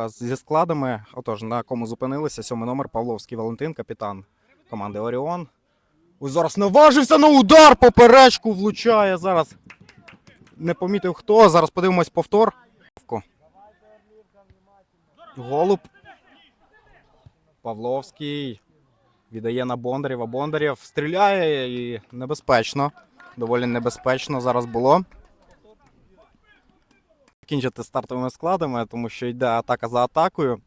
вас зі складами. Отож, на кому зупинилися? Сьомий номер Павловський Валентин, капітан команди Оріон. Ось зараз наважився на удар, поперечку влучає зараз. Не помітив хто. Зараз подивимось повтор. Голуб. Павловський. Віддає на Бондарєва. Бондарєв стріляє і небезпечно. Доволі небезпечно зараз було. Кінчити стартовими складами, тому що йде атака за атакою.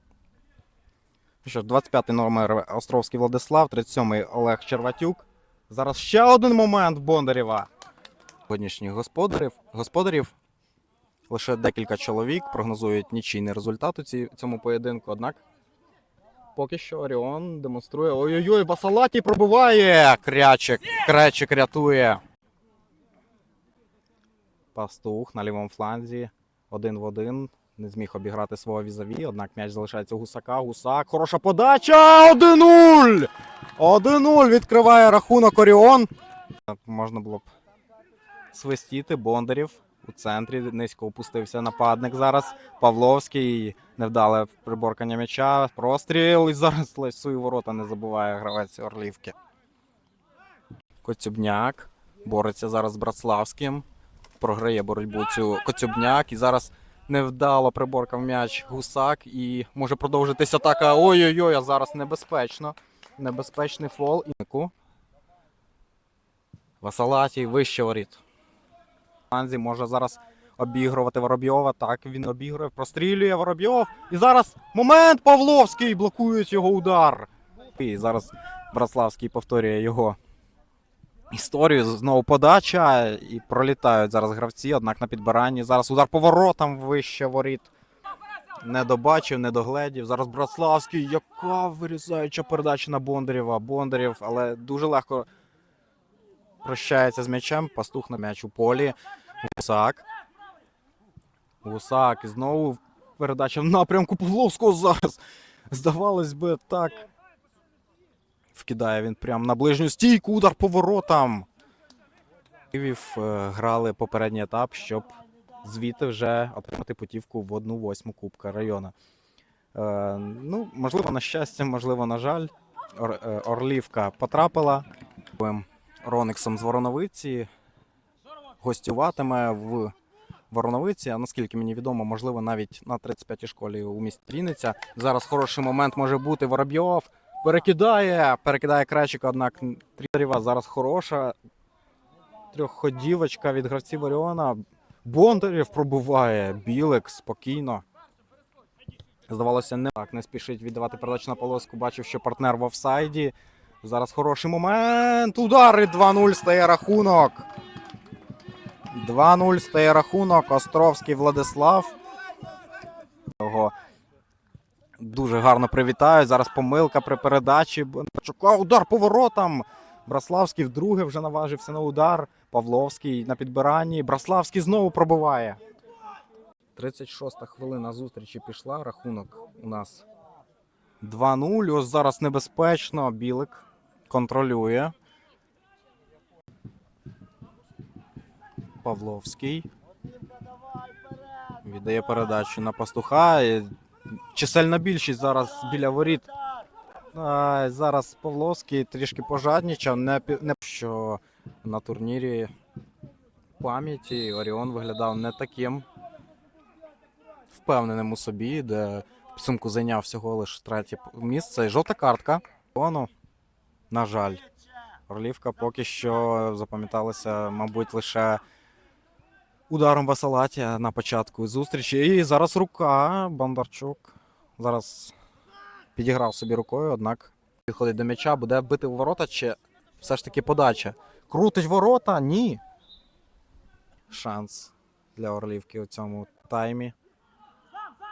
Ну Що ж, 25-й номер Островський Владислав, 37-й Олег Черватюк. Зараз ще один момент Бондарєва. Сьогоднішніх господарів. господарів. Лише декілька чоловік прогнозують нічийний результат у цьому поєдинку. Однак поки що Оріон демонструє. Ой-ой-ой, Басалаті пробиває! Крячик, Кречик рятує. Пастух на лівому фланзі. Один в один. Не зміг обіграти свого візаві, однак м'яч залишається у гусака. Гусак. Хороша подача! 1-0! 1-0 відкриває рахунок Оріон. Можна було б свистіти. Бондарів у центрі. Низько опустився нападник зараз. Павловський. Невдале приборкання м'яча. Простріл. І зараз свої ворота не забуває гравець Орлівки. Коцюбняк. Бореться зараз з Братславським. Програє боротьбу цю Коцюбняк. І зараз невдало приборкав м'яч Гусак. І може продовжитися атака. Ой-ой-ой, а зараз небезпечно. Небезпечний фол. Васалатій вище воріт. Анзі може зараз обігрувати Воробйова. Так, він обігрує, прострілює Воробйов. І зараз момент Павловський блокують його удар. І зараз Браславський повторює його історію. Знову подача. І пролітають зараз гравці, однак на підбиранні. Зараз удар поворотом вище воріт. Не добачив, не догледів. Зараз Браславський, яка вирізаюча передача на Бондарєва. Бондарєв, але дуже легко прощається з м'ячем. Пастух на м'яч у полі. Гусак. Гусак. І знову передача в напрямку Павловського зараз. Здавалось би, так. Вкидає він прямо на ближню стійку, удар поворотом. Київ е, грали попередній етап, щоб звідти вже отримати путівку в одну восьму Кубка району. Е, ну, можливо, на щастя, можливо, на жаль. Ор, е, Орлівка потрапила. Рониксом з Вороновиці гостюватиме в Вороновиці. А наскільки мені відомо, можливо, навіть на 35-й школі у місті Вінниця. Зараз хороший момент може бути. Воробйов перекидає, перекидає кречика, однак Тріарєва зараз хороша. Трьохходівочка від гравців Оріона. Бондарєв пробуває. Білик спокійно. Здавалося, не так не спішить віддавати передачу на полоску. Бачив, що партнер в офсайді. Зараз хороший момент. Удар і 2-0 стає рахунок. 2-0 стає рахунок. Островський Владислав. Його дуже гарно привітають. Зараз помилка при передачі. Бондарчука. Удар поворотом. Браславський вдруге вже наважився на удар. Павловський на підбиранні. Браславський знову пробиває. 36-та хвилина зустрічі пішла. Рахунок у нас 2-0. Ось зараз небезпечно. Білик контролює. Павловський. Віддає передачу на пастуха. Чисельна більшість зараз біля воріт. А, зараз Павловський трішки пожаднічав. Не, не що на турнірі пам'яті Оріон виглядав не таким впевненим у собі, де в підсумку зайняв всього лише третє місце. Жовта картка. Оно, на жаль, Орлівка поки що запам'яталася, мабуть, лише ударом Васалаті на початку зустрічі. І зараз рука Бондарчук. Зараз підіграв собі рукою, однак підходить до м'яча, буде бити у ворота чи все ж таки подача. Крутить ворота? Ні. Шанс для Орлівки у цьому таймі.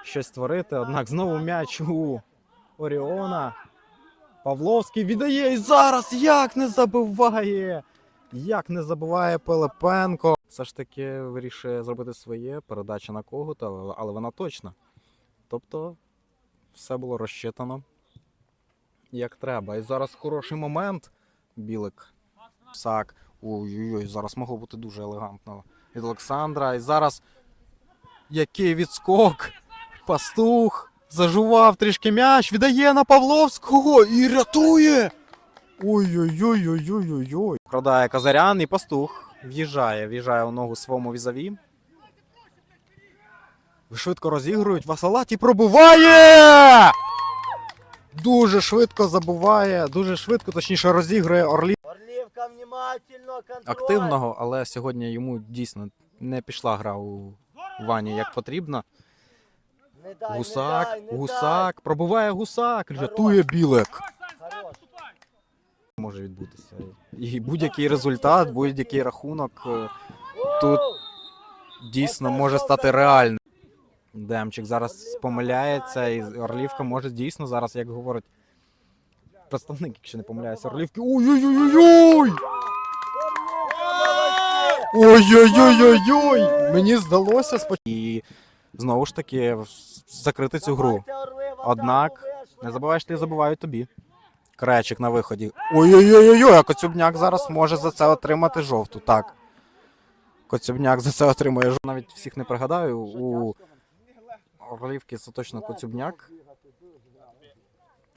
Щось створити, однак знову м'яч у Оріона. Павловський віддає і зараз як не забиває! Як не забуває Пилипенко. Все ж таки вирішує зробити своє, передача на когута, але- вона точна. Тобто все було розчитано як треба. І зараз хороший момент. Білик Сак. Ой-ой-ой, зараз могло бути дуже елегантно від Олександра. І зараз який відскок. Пастух зажував трішки м'яч, віддає на Павловського і рятує. Ой-ой-ой-ой-ой-ой. Продає Казарян і пастух. В'їжджає, в'їжджає у ногу своєму візаві. Швидко розігрують, Васалаті пробуває! Дуже швидко забуває, дуже швидко, точніше, розігрує Орлі Орлівка внимательно, контроль. активного, але сьогодні йому дійсно не пішла гра у Вані як потрібно. Не дай, Гусак, не дай, не гусак, пробиває гусак, рятує білик. Може відбутися. І будь-який результат, будь-який рахунок е, Тут дійсно може стати реальним. Демчик зараз помиляється, і Орлівка може дійсно зараз, як говорить представник, якщо не помиляюся, Орлівки. Ой-ой-ой-ой! Ой-ой-ой-ой-ой! Мені здалося спочатку. І знову ж таки закрити цю гру. Однак. Не забувай, що ти забувають тобі. Кречик на виході. Ой-ой-ой-ой, а Коцюбняк зараз може за це отримати жовту. Так. Коцюбняк за це отримує жовту. Навіть всіх не пригадаю. У Орлівки це точно Коцюбняк.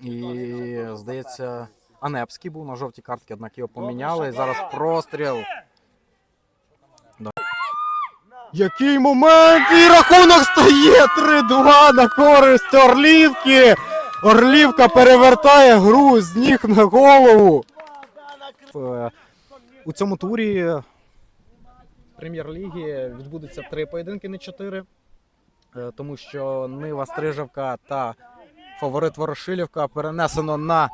І, здається, Анепський був на жовтій картці, однак його поміняли. І зараз простріл. Який момент! І рахунок стає 3-2 на користь Орлівки! Орлівка перевертає гру з ніг на голову. У цьому турі прем'єр-ліги відбудеться три поєдинки, не чотири. Е, Тому що Нива Стрижавка та фаворит Ворошилівка перенесено на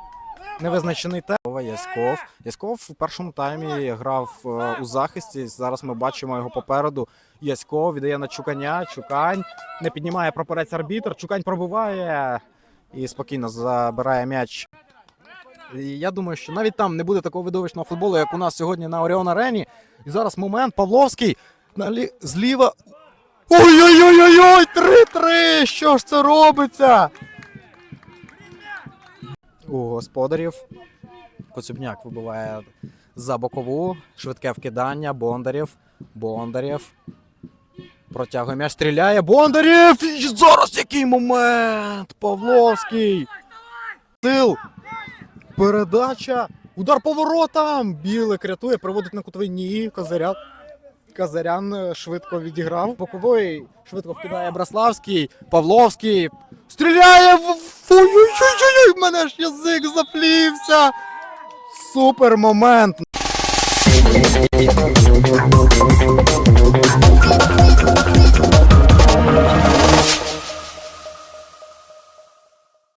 невизначений темп. Яськов. Яськов у першому таймі грав е, у захисті. Зараз ми бачимо його попереду. Яськов віддає на Чуканя. Чукань не піднімає прапорець арбітр. Чукань пробиває і спокійно забирає м'яч. І я думаю, що навіть там не буде такого видовищного футболу, як у нас сьогодні на Оріон Арені. І зараз момент Павловський налі... зліва. Ой-ой-ой-ой! 3-3! Що ж це робиться? У господарів. Коцюбняк вибиває за бокову. Швидке вкидання. Бондарів. Бондарів. Протягує м'яч, стріляє. Бондарів! І зараз який момент! Павловський! Сил! Передача! Удар поворотом! Білик рятує, проводить на кутовий ні. Козарян. Казарян е, швидко відіграв. Боковий швидко вкидає Браславський. Павловський. Стріляє! в Мене ж язик заплівся! Супер момент!